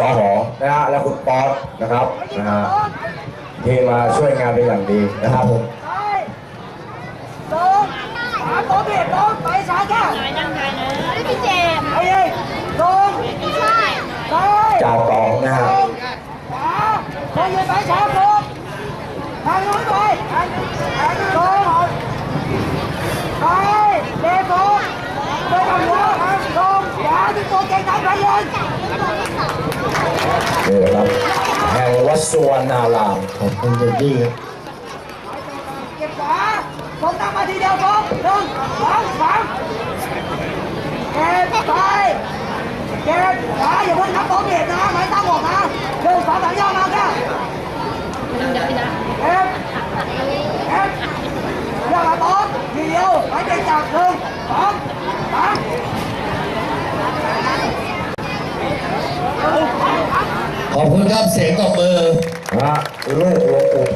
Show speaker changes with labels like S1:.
S1: สหอนะฮะและคุณป๊อตนะครับนะฮะที่มาช่วยงานเป็นอย่างดีนะครับผมโต๊ะโ
S2: ต๊ะเบียดตรงไปช้าแค่ไหนนั่งไงนะไม่พี่เจมไอ้ยัยโต๊ะใช่ไป
S1: จ่าตองนะฮะโต๊ะย
S2: ืนไปช้าโต๊ะทางนู้นไปต๊ะไปเด็กโตรงไปทางนู้นตรงขวาที่โต๊ะเก่งใจไปเลย
S1: นนี่นะครับ แห่งวัดสุวรรณารามขอ
S3: บคุณเจดี้ครับเก็บขวาตรงตามม
S2: าทีเดียวตรงหนึ่งสองสามเก็บไปเก็บขวาอย่าเพิ่งนับตรงเก็บนะไม่ตั้งหมดนะหนึ่งสองสามย่อมาแค่ เดี๋ยวนะ เอ็มเอ็มเรื่องอะตอมทีเดียวหายใจจากหนึ่งสองสาม
S3: ขอบคุณครับเสียงตบมือ